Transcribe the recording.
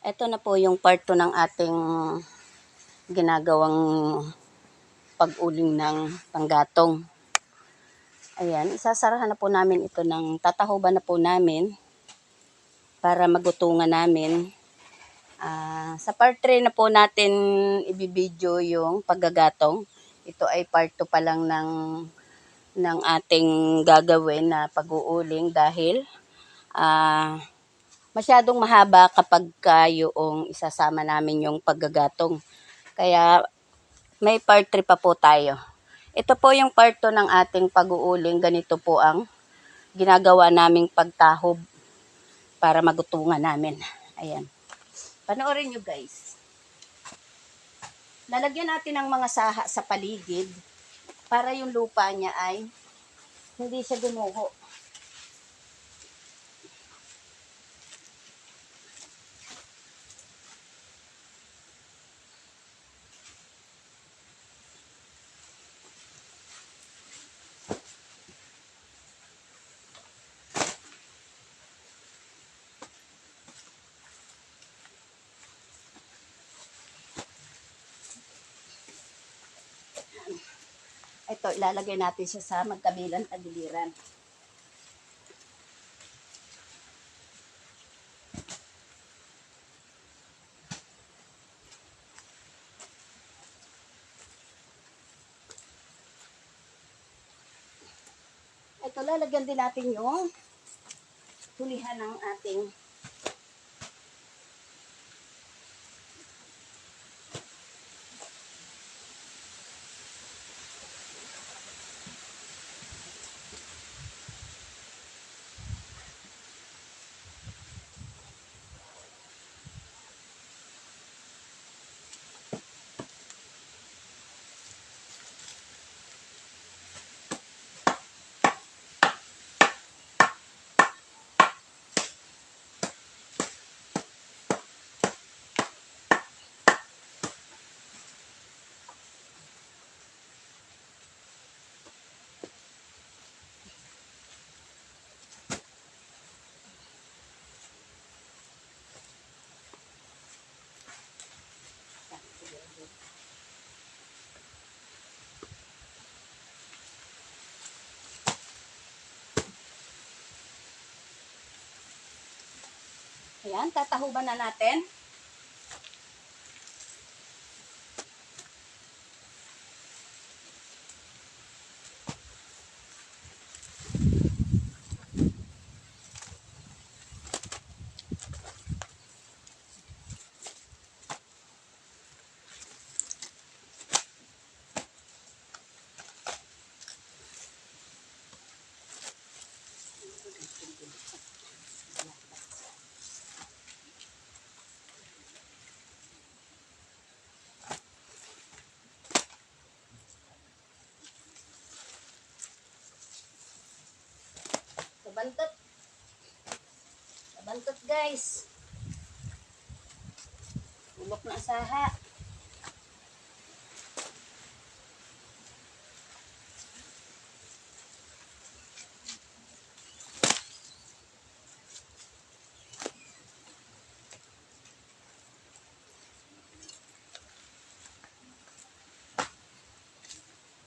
Ito na po yung part 2 ng ating ginagawang pag-uling ng panggatong. Ayan, isasarahan na po namin ito ng tatahuban na po namin para magutungan namin. Ah, sa part 3 na po natin ibibideo yung paggagatong. Ito ay part 2 pa lang ng ng ating gagawin na pag-uuling dahil ah masyadong mahaba kapag ka yung isasama namin yung paggagatong. Kaya may part 3 pa po tayo. Ito po yung part 2 ng ating pag-uuling. Ganito po ang ginagawa naming pagtahob para magutungan namin. Ayan. Panoorin nyo guys. Lalagyan natin ng mga saha sa paligid para yung lupa niya ay hindi siya gumuho. Ito, ilalagay natin siya sa magkabilang tagiliran. Ito, lalagyan din natin yung tulihan ng ating Ayan, tatahuban na natin. Sabantot. Sabantot guys. Ulok na asaha.